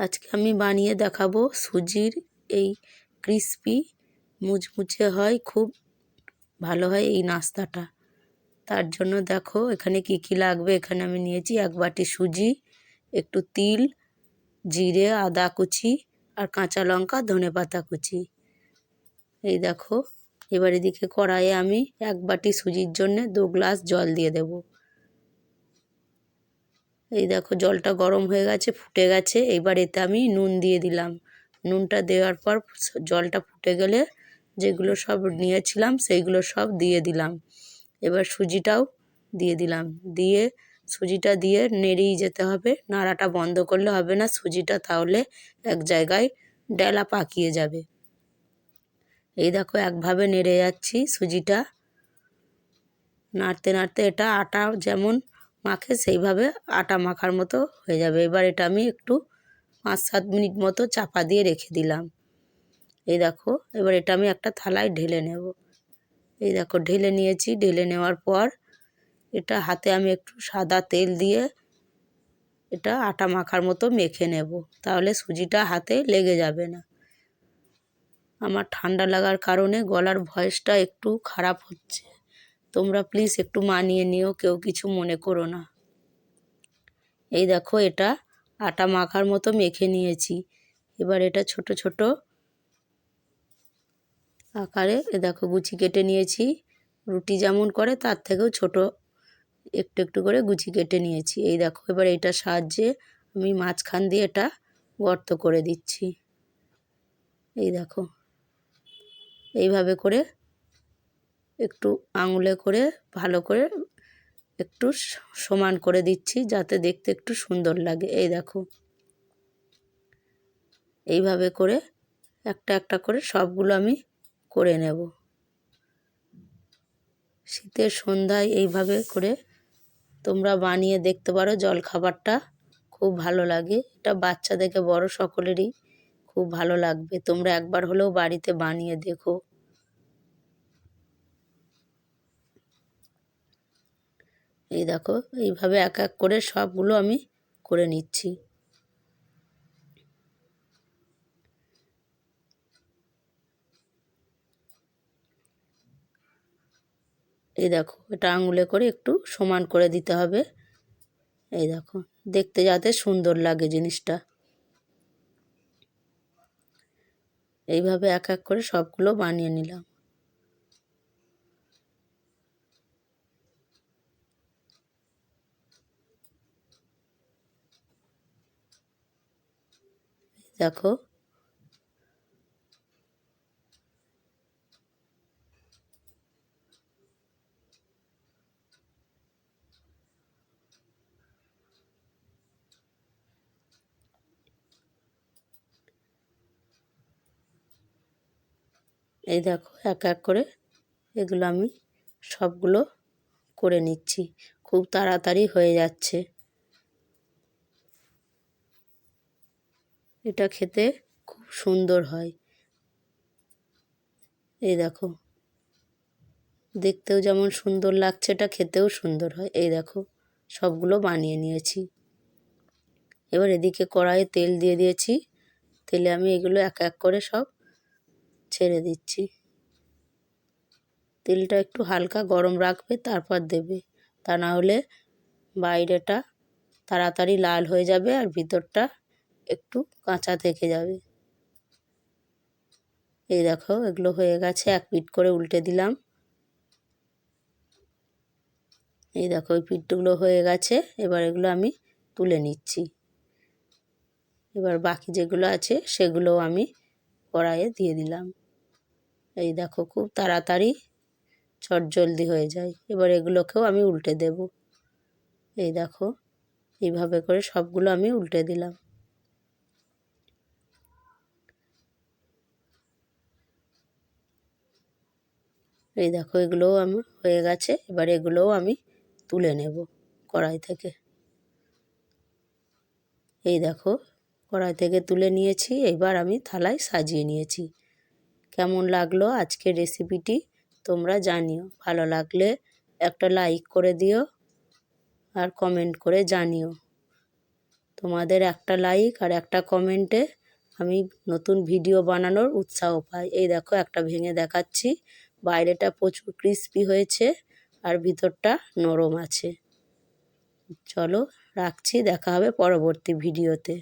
আজকে আমি বানিয়ে দেখাবো সুজির এই ক্রিসপি মুচমুচে হয়, খুব ভালো হয় এই নাস্তাটা। তার জন্য দেখো এখানে কি কি লাগবে, এখানে আমি নিয়েছি এক বাটি সুজি, একটু তিল, জিরে, আদা কুচি আর কাঁচা লঙ্কা, ধনে পাতা কুচি। এই দেখো, এবার এদিকে কড়াইয়ে আমি এক বাটি সুজির জন্যে দু গ্লাস জল দিয়ে দেব। এই দেখো জলটা গরম হয়ে গেছে, ফুটে গেছে। এবার এতে আমি নুন দিয়ে দিলাম। নুনটা দেওয়ার পর জলটা ফুটে গেলে যেগুলো সব নিয়েছিলাম সেইগুলো সব দিয়ে দিলাম। এবার সুজিটাও দিয়ে দিলাম। দিয়ে সুজিটা দিয়ে নেড়েই যেতে হবে। নাড়াটা বন্ধ করলে হবে না, সুজিটা তাহলে এক জায়গায় ডেলা পাকিয়ে যাবে। এই দেখো একভাবে নেড়ে যাচ্ছি সুজিটা। নাড়তে নাড়তে এটা আটা যেমন মাখে সেইভাবে আটা মাখার মতো হয়ে যাবে। এবার এটা আমি একটু পাঁচ সাত মিনিট মতো চাপা দিয়ে রেখে দিলাম। এই দেখো, এবার এটা আমি একটা থালায় ঢেলে নেব। এই দেখো, ঢেলে নিয়েছি। ঢেলে নেওয়ার পর এটা হাতে আমি একটু সাদা তেল দিয়ে এটা আটা মাখার মতো মেখে নেব। তাহলে সুজিটা হাতে লেগে যাবে না। আমার ঠান্ডা লাগার কারণে গলার ভয়েসটা একটু খারাপ হচ্ছে। তোমরা প্লিজ একটু মানিয়ে নিও, কেউ কিছু মনে করো না। এই দেখো এটা, আটা মাখার মতো মেখে নিয়েছি। এবার এটা ছোট ছোট আকারে, এ দেখো গুচি কেটে নিয়েছি। রুটি যেমন করে, তার থেকেও ছোট একটু একটু করে গুচি কেটে নিয়েছি। এই দেখো, এবার এইটার সাহায্যে আমি মাঝখান দিয়ে এটা গর্ত করে দিচ্ছি। এই দেখো, এইভাবে করে একটু আঙুলে করে, ভালো করে একটু সমান করে দিচ্ছি যাতে দেখতে একটু সুন্দর লাগে। এই দেখো। এইভাবে করে একটা একটা করে সবগুলো আমি করে নেব। শীতের সন্ধ্যায় এইভাবে করে তোমরা বানিয়ে দেখতে পারো জলখাবারটা। খুব ভালো লাগে। এটা বাচ্চা থেকে বড় সকলেরই খুব ভালো লাগবে। তোমরা একবার হলেও বাড়িতে বানিয়ে দেখো। এই দেখো, এইভাবে এক এক করে সবগুলো আমি করে নিচ্ছি। এই দেখো, এটা আঙুলে করে একটু সমান করে দিতে হবে। এই দেখো, দেখতে যাতে সুন্দর লাগে জিনিসটা। এইভাবে এক এক করে সবগুলো বানিয়ে নিলাম। দেখো। এই দেখো, এক এক করে এগুলো আমি সবগুলো করে নিচ্ছি। খুব তাড়াতাড়ি হয়ে যাচ্ছে। এটা খেতে খুব সুন্দর হয়। এই দেখো। দেখতেও যেমন সুন্দর লাগছে, এটা খেতেও সুন্দর হয়। এই দেখো, সবগুলো বানিয়ে নিয়েছি। এবার এদিকে কড়াইয়ে তেল দিয়ে দিয়েছি। তেলে আমি এগুলো এক এক করে সব ছেড়ে দিচ্ছি। তেলটা একটু হালকা গরম রাখবে, তারপর দেবে। তা না হলে বাইরেটা তাড়াতাড়ি লাল হয়ে যাবে আর ভিতরটা একটু কাঁচা থেকে যাবে। এই দেখো, এগুলো হয়ে গেছে। এক পিট করে উল্টে দিলাম। এই দেখো ওই পিঠগুলো হয়ে গেছে। এবার এগুলো আমি তুলে নিচ্ছি। এবার বাকি যেগুলো আছে, সেগুলোও আমি কড়াইয়ে দিয়ে দিলাম। এই দেখো, খুব তাড়াতাড়ি চটজলদি হয়ে যায়। এবার এগুলোকেও আমি উল্টে দেব। এই দেখো, এইভাবে করে সবগুলো আমি উল্টে দিলাম। এই দেখো এগুলোও আমার হয়ে গেছে, এবার এগুলোও আমি তুলে নেব কড়াই থেকে। এই দেখো, কড়াই থেকে তুলে নিয়েছি, এবার আমি থালায় সাজিয়ে নিয়েছি। কেমন লাগল আজকের রেসিপিটি তোমরা জানিও, ভালো লাগলে একটা লাইক করে দিও আর কমেন্ট করে জানিও। তোমাদের একটা লাইক আর একটা কমেন্টে আমি নতুন ভিডিও বানানোর উৎসাহ পাই। এই দেখো, একটা ভেঙে দেখাচ্ছি। বাইরেটা প্রচুর ক্রিস্পি হয়েছে আর ভিতরটা নরম আছে। চলো রাখছি দেখা হবে পরবর্তী ভিডিওতে